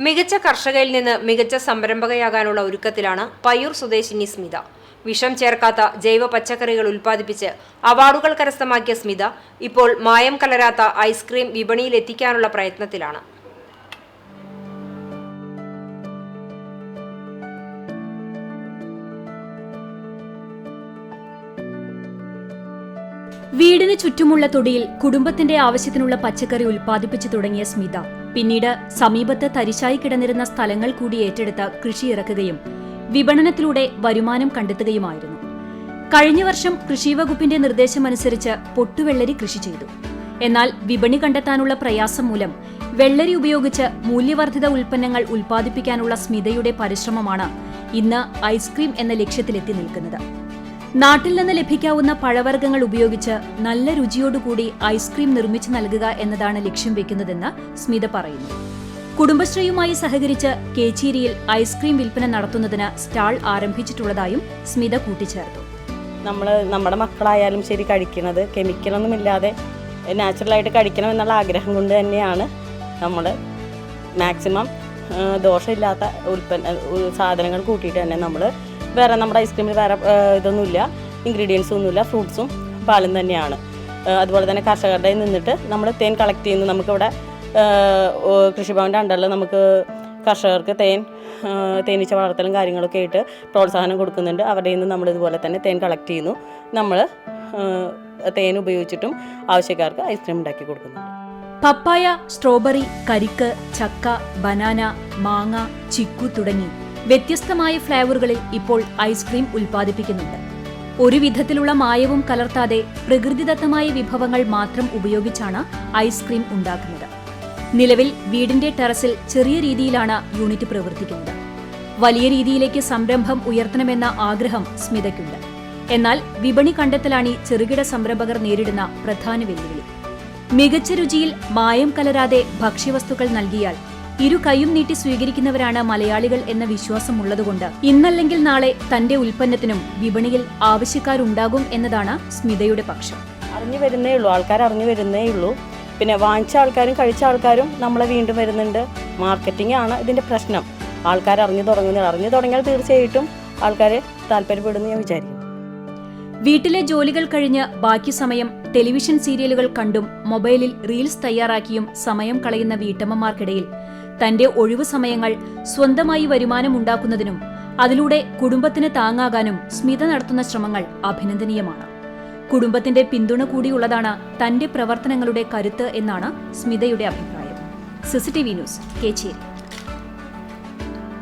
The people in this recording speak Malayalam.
മികച്ച കർഷകയിൽ നിന്ന് മികച്ച സംരംഭകയാകാനുള്ള ഒരുക്കത്തിലാണ് പയ്യൂർ സ്വദേശിനി സ്മിത വിഷം ചേർക്കാത്ത ജൈവ പച്ചക്കറികൾ ഉൽപ്പാദിപ്പിച്ച് അവാർഡുകൾ കരസ്ഥമാക്കിയ സ്മിത ഇപ്പോൾ മായം കലരാത്ത ഐസ്ക്രീം വിപണിയിൽ എത്തിക്കാനുള്ള പ്രയത്നത്തിലാണ്. വീടിന് ചുറ്റുമുള്ള തൊടിയിൽ കുടുംബത്തിന്റെ ആവശ്യത്തിനുള്ള പച്ചക്കറി ഉൽപ്പാദിപ്പിച്ചു തുടങ്ങിയ സ്മിത. പിന്നീട് സമീപത്ത് തരിശായി കിടന്നിരുന്ന സ്ഥലങ്ങൾ കൂടി ഏറ്റെടുത്ത് കൃഷി ഇറക്കുകയും വിപണനത്തിലൂടെ വരുമാനം കണ്ടെത്തുകയുമായിരുന്നു. കഴിഞ്ഞ വർഷം കൃഷി വകുപ്പിന്റെ നിർദ്ദേശമനുസരിച്ച് പൊട്ടുവെള്ളരി കൃഷി ചെയ്തു. എന്നാൽ വിപണി കണ്ടെത്താനുള്ള പ്രയാസം മൂലം വെള്ളരി ഉപയോഗിച്ച് മൂല്യവർദ്ധിത ഉൽപ്പന്നങ്ങൾ ഉൽപ്പാദിപ്പിക്കാനുള്ള സ്മിതയുടെ പരിശ്രമമാണ് ഇന്ന് ഐസ്ക്രീം എന്ന ലക്ഷ്യത്തിലെത്തി നിൽക്കുന്നത്. നാട്ടിൽ നിന്ന് ലഭിക്കാവുന്ന പഴവർഗങ്ങൾ ഉപയോഗിച്ച് നല്ല രുചിയോടുകൂടി ഐസ്ക്രീം നിർമ്മിച്ചു നൽകുക എന്നതാണ് ലക്ഷ്യം വെക്കുന്നതെന്ന് സ്മിത പറയുന്നു. കുടുംബശ്രീയുമായി സഹകരിച്ച് കേച്ചേരിയിൽ ഐസ്ക്രീം വിൽപ്പന നടത്തുന്നതിന് സ്റ്റാൾ ആരംഭിച്ചിട്ടുള്ളതായും സ്മിത കൂട്ടിച്ചേർത്തു. നമ്മൾ നമ്മുടെ മക്കളായാലും ശരി കഴിക്കുന്നത് കെമിക്കലൊന്നുമില്ലാതെ നാച്ചുറലായിട്ട് കഴിക്കണം എന്നുള്ള ആഗ്രഹം കൊണ്ട് തന്നെയാണ് നമ്മൾ മാക്സിമം ദോഷമില്ലാത്ത ഉൽപ്പന്ന സാധനങ്ങൾ കൂട്ടിയിട്ട് തന്നെ നമ്മൾ വേറെ നമ്മുടെ ഐസ്ക്രീമിൽ വേറെ ഇതൊന്നുമില്ല. ഇൻഗ്രീഡിയൻസും ഒന്നുമില്ല. ഫ്രൂട്ട്സും പാലും തന്നെയാണ്. അതുപോലെ തന്നെ കർഷകരുടെ നിന്നിട്ട് നമ്മൾ തേൻ കളക്ട് ചെയ്യുന്നു. നമുക്കിവിടെ കൃഷിഭവന്റെ അണ്ടറിൽ നമുക്ക് കർഷകർക്ക് തേൻ തേനീച്ച വളർത്തലും കാര്യങ്ങളൊക്കെ ആയിട്ട് പ്രോത്സാഹനം കൊടുക്കുന്നുണ്ട്. അവരുടെ നിന്ന് നമ്മൾ ഇതുപോലെ തന്നെ തേൻ കളക്ട് ചെയ്യുന്നു. നമ്മൾ തേൻ ഉപയോഗിച്ചിട്ടും ആവശ്യക്കാർക്ക് ഐസ്ക്രീം ഉണ്ടാക്കി കൊടുക്കുന്നുണ്ട്. പപ്പായ സ്ട്രോബെറി കരിക്ക് ചക്ക ബനാന മാങ്ങ ചിക്കു തുടങ്ങി. വ്യത്യസ്തമായ ഫ്ലേവറുകളിൽ ഇപ്പോൾ ഐസ്ക്രീം ഉൽപ്പാദിപ്പിക്കുന്നുണ്ട്. ഒരു വിധത്തിലുള്ള മായവും കലർത്താതെ പ്രകൃതിദത്തമായ വിഭവങ്ങൾ മാത്രം ഉപയോഗിച്ചാണ് ഐസ്ക്രീം ഉണ്ടാക്കുന്നത്. നിലവിൽ വീടിന്റെ ടെറസിൽ ചെറിയ രീതിയിലാണ് യൂണിറ്റ് പ്രവർത്തിക്കുന്നത്. വലിയ രീതിയിലേക്ക് സംരംഭം ഉയർത്തണമെന്ന ആഗ്രഹം സ്മിതയ്ക്കുണ്ട്. എന്നാൽ വിപണി കണ്ടെത്തലാണ് ചെറുകിട സംരംഭകർ നേരിടുന്ന പ്രധാന വെല്ലുവിളി. മികച്ച രുചിയിൽ മായം കലരാതെ ഭക്ഷ്യവസ്തുക്കൾ നൽകിയാൽ ഇരു കൈയും നീട്ടി സ്വീകരിക്കുന്നവരാണ് മലയാളികൾ എന്ന വിശ്വാസമുള്ളതുകൊണ്ട്. ഇന്നല്ലെങ്കിൽ നാളെ തന്റെ ഉൽപ്പന്നത്തിനും വിപണിയിൽ ആവശ്യക്കാരുണ്ടാകും എന്നതാണ് സ്മിതയുടെ പക്ഷം. അറിഞ്ഞു വരുന്നേ ഉള്ളൂ. ആൾക്കാർ അറിഞ്ഞു വരുന്നേ ഉള്ളൂ. പിന്നെ വാങ്ങിച്ച ആൾക്കാരും കഴിച്ച ആൾക്കാരും നമ്മളെ വീണ്ടും വരുന്നുണ്ട്. മാർക്കറ്റിംഗ് ആണ് ഇതിന്റെ പ്രശ്നം. ആൾക്കാർ അറിഞ്ഞു തുടങ്ങുന്നത് അറിഞ്ഞു തുടങ്ങിയാൽ തീർച്ചയായിട്ടും ആൾക്കാർ താല്പര്യപ്പെടുമെന്ന് ഞാൻ വിചാരിക്കുന്നു. വീട്ടിലെ ജോലികൾ കഴിഞ്ഞ് ബാക്കി സമയം ടെലിവിഷൻ സീരിയലുകൾ കണ്ടും മൊബൈലിൽ റീൽസ് തയ്യാറാക്കിയും സമയം കളയുന്ന വീട്ടമ്മമാർക്കിടയിൽ തന്റെ ഒഴിവു സമയങ്ങൾ സ്വന്തമായി വരുമാനമുണ്ടാക്കുന്നതിനും അതിലൂടെ കുടുംബത്തിന് താങ്ങാകാനും സ്മിത നടത്തുന്ന ശ്രമങ്ങൾ അഭിനന്ദനീയമാണ്. കുടുംബത്തിന്റെ പിന്തുണ കൂടിയുള്ളതാണ് തന്റെ പ്രവർത്തനങ്ങളുടെ കരുത്ത് എന്നാണ് സ്മിതയുടെ അഭിപ്രായം. CCTV news Kechery.